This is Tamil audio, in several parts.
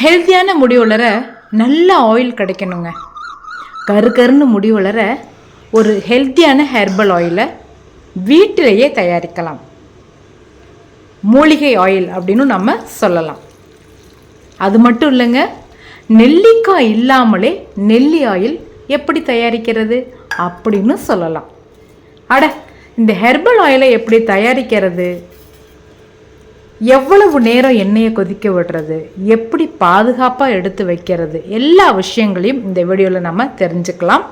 ஹெல்த்தியான முடி வளர நல்ல ஆயில் கிடைக்கணுங்க. கரு கருன்னு முடி வளர ஒரு ஹெல்த்தியான ஹெர்பல் ஆயிலை வீட்டிலேயே தயாரிக்கலாம். மூலிகை ஆயில் அப்படின்னு நம்ம சொல்லலாம். அது மட்டும் இல்லைங்க நெல்லிக்காய் இல்லாமலே நெல்லி ஆயில் எப்படி தயாரிக்கிறது அப்படின்னு சொல்லலாம். அட இந்த ஹெர்பல் ஆயிலை எப்படி தயாரிக்கிறது? எவ்வளவு நேரம் எண்ணெயை கொதிக்க விடுறது? எப்படி பாதுகாப்பாக எடுத்து வைக்கிறது? எல்லா விஷயங்களையும் இந்த வீடியோவில் நம்ம தெரிஞ்சுக்கலாம்.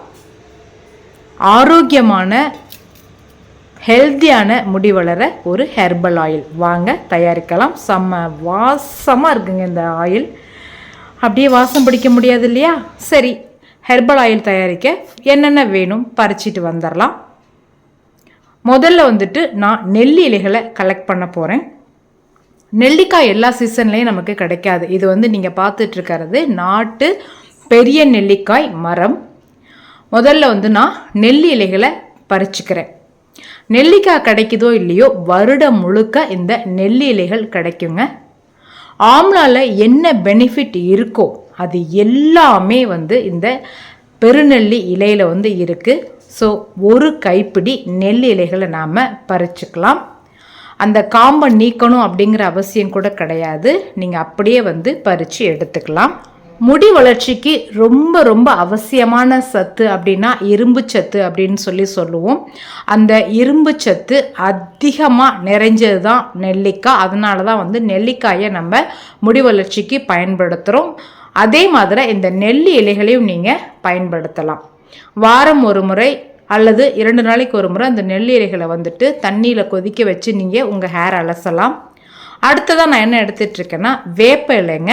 ஆரோக்கியமான ஹெல்த்தியான முடி வளர ஒரு ஹெர்பல் ஆயில் வாங்க தயாரிக்கலாம். செம்ம வாசமாக இருக்குங்க இந்த ஆயில் அப்படியே வாசம் பிடிக்க முடியாது இல்லையா? சரி ஹெர்பல் ஆயில் தயாரிக்க என்னென்ன வேணும் பறிச்சிட்டு வந்துடலாம் முதல்ல வந்துட்டு நான் நெல்லி இலைகளை கலெக்ட் பண்ண போகிறேன் நெல்லிக்காய் எல்லா சீசன்லேயும் நமக்கு கிடைக்காது. இது வந்து நீங்கள் பார்த்துட்ருக்கிறது நாட்டு பெரிய நெல்லிக்காய் மரம். முதல்ல வந்து நான் நெல்லி இலைகளை பறிச்சுக்கிறேன். நெல்லிக்காய் கிடைக்குதோ இல்லையோ வருடம் முழுக்க இந்த நெல்லி இலைகள் கிடைக்குங்க. ஆம்லாவில் என்ன பெனிஃபிட் இருக்கோ அது எல்லாமே வந்து இந்த பெருநெல்லி இலையில் வந்து இருக்குது ஸோ ஒரு கைப்பிடி நெல்லி இலைகளை நாம் பறிச்சுக்கலாம். அந்த காம்பை நீக்கணும் அப்படிங்கிற அவசியம் கூட கிடையாது. நீங்கள் அப்படியே வந்து பறித்து எடுத்துக்கலாம். முடி வளர்ச்சிக்கு ரொம்ப ரொம்ப அவசியமான சத்து அப்படின்னா இரும்பு சத்து அப்படின்னு சொல்லி சொல்லுவோம். அந்த இரும்பு சத்து அதிகமாக நிறைஞ்சது தான் நெல்லிக்காய். அதனால தான் வந்து நெல்லிக்காயை நம்ம முடி வளர்ச்சிக்கு பயன்படுத்துகிறோம் அதே மாதிரி இந்த நெல்லி இலைகளையும் நீங்கள் பயன்படுத்தலாம். வாரம் ஒரு முறை அல்லது இரண்டு நாளைக்கு ஒரு முறை அந்த நெல்லி இலைகளை வந்துட்டு தண்ணியில் கொதிக்க வச்சு நீங்கள் உங்கள் ஹேர் அலசலாம். அடுத்ததாக நான் என்ன எடுத்துகிட்ருக்கேன்னா வேப்ப இலைங்க.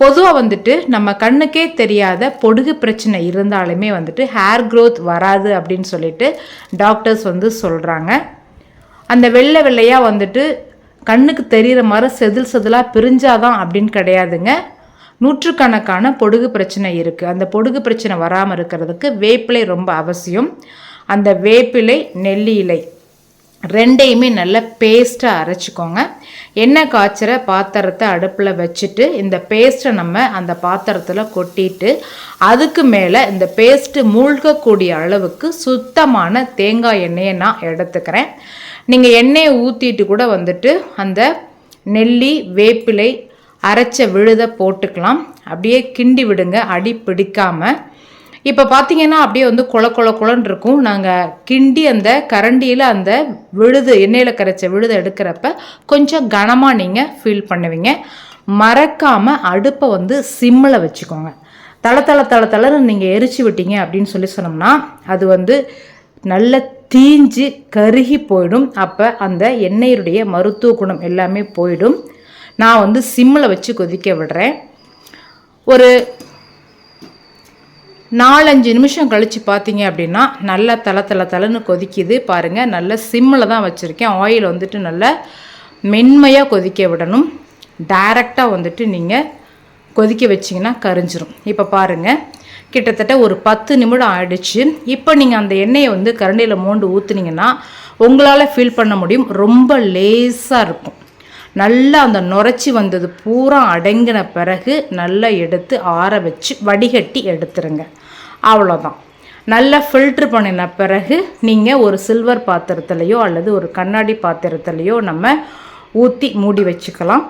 பொதுவாக வந்துட்டு நம்ம கண்ணுக்கே தெரியாத பொடுகு பிரச்சனை இருந்தாலுமே வந்துட்டு ஹேர் க்ரோத் வராது அப்படின்னு சொல்லிட்டு டாக்டர்ஸ் வந்து சொல்கிறாங்க அந்த வெள்ளை வெள்ளையாக வந்துட்டு கண்ணுக்கு தெரிகிற மாதிரி செதில் செதிலாக பிரிஞ்சாதான் அப்படின்னு கிடையாதுங்க. நூற்றுக்கணக்கான பொடுகு பிரச்சனை இருக்குது அந்த பொடுகு பிரச்சனை வராமல் இருக்கிறதுக்கு வேப்பிலை ரொம்ப அவசியம். அந்த வேப்பிலை நெல்லி இலை ரெண்டையுமே நல்லா பேஸ்ட்டாக அரைச்சிக்கோங்க. எண்ணெய் காய்ச்சிற பாத்திரத்தை அடுப்பில் வச்சுட்டு இந்த பேஸ்ட்டை நம்ம அந்த பாத்திரத்தில் கொட்டிட்டு அதுக்கு மேலே இந்த பேஸ்ட்டு மூழ்கக்கூடிய அளவுக்கு சுத்தமான தேங்காய் எண்ணெயை நான் எடுத்துக்கிறேன். நீங்கள் எண்ணெயை ஊற்றிட்டு கூட வந்துட்டு அந்த நெல்லி வேப்பிலை அரைச்ச விழுதை போட்டுக்கலாம். அப்படியே கிண்டி விடுங்க அடி பிடிக்காமல் இப்போ பார்த்தீங்கன்னா அப்படியே வந்து குள கொல கொலன்னு இருக்கும். நாங்கள் கிண்டி அந்த கரண்டியில் அந்த விழுது எண்ணெயில் கரைச்ச விழுதை எடுக்கிறப்ப கொஞ்சம் கனமாக நீங்கள் ஃபீல் பண்ணுவீங்க. மறக்காமல் அடுப்பை வந்து சிம்மில் வச்சுக்கோங்க. தள தள தள தளன்னு நீங்கள் எரிச்சு விட்டீங்க அப்படின்னு சொல்லி சொன்னோம்னா அது வந்து நல்ல தீஞ்சு கருகி போயிடும். அப்போ அந்த எண்ணெயுடைய மருத்துவ குணம் எல்லாமே போயிடும். நான் வந்து சிம்மில் வச்சு கொதிக்க விடுறேன். ஒரு நாலஞ்சு நிமிஷம் கழித்து பார்த்தீங்க அப்படின்னா நல்லா தலை தலை தலைன்னு கொதிக்குது. பாருங்கள் நல்ல சிம்மில் தான் வச்சுருக்கேன். ஆயில் வந்துட்டு நல்லா மென்மையாக கொதிக்க விடணும். டைரெக்டாக வந்துட்டு நீங்கள் கொதிக்க வச்சிங்கன்னா கரிஞ்சிரும். இப்போ பாருங்கள் கிட்டத்தட்ட ஒரு பத்து நிமிடம் ஆயிடுச்சு. இப்போ நீங்கள் அந்த எண்ணெயை வந்து கரண்டியில் மோண்டு ஊற்றுனீங்கன்னா உங்களால் ஃபீல் பண்ண முடியும். ரொம்ப லேஸாக இருக்கும். நல்லா அந்த நுரைச்சி வந்தது பூரா அடங்கின பிறகு நல்லா எடுத்து ஆற வச்சு வடிகட்டி எடுத்துருங்க. அவ்வளோதான். நல்லா ஃபில்ட்ரு பண்ணின பிறகு நீங்கள் ஒரு சில்வர் பாத்திரத்துலையோ அல்லது ஒரு கண்ணாடி பாத்திரத்துலையோ நம்ம ஊற்றி மூடி வச்சுக்கலாம்.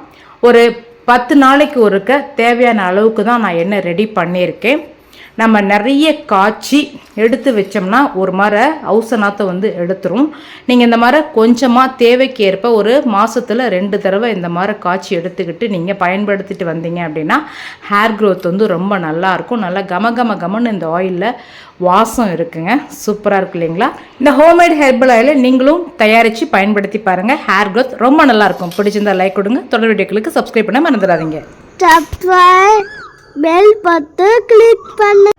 ஒரு பத்து நாளைக்கு ஒருக்க தேவையான அளவுக்கு தான் நான் என்ன ரெடி பண்ணியிருக்கேன். நம்ம நிறைய காய்ச்சி எடுத்து வச்சோம்னா ஒரு மர அவுசநாத்தை வந்து எடுத்துரும். நீங்கள் இந்த மாதிரி கொஞ்சமாக தேவைக்கு ஏற்ப ஒரு மாதத்தில் ரெண்டு தடவை இந்த மாதிரி காய்ச்சி எடுத்துக்கிட்டு நீங்கள் பயன்படுத்திட்டு வந்தீங்க அப்படின்னா ஹேர் க்ரோத் வந்து ரொம்ப நல்லாயிருக்கும் நல்லா கம கம கமன்னு இந்த ஆயிலில் வாசம் இருக்குங்க. சூப்பராக இருக்கு இல்லைங்களா? இந்த ஹோம்மேட் ஹெர்பல் ஆயிலை நீங்களும் தயாரித்து பயன்படுத்தி பாருங்கள் ஹேர் க்ரோத் ரொம்ப நல்லாயிருக்கும் பிடிச்சிருந்தா லைக் கொடுங்க. தொடர் வீடியோக்களுக்கு சப்ஸ்கிரைப் பண்ண மறந்துடாதீங்க. பெல் பத்து கிளிக் பண்ணு.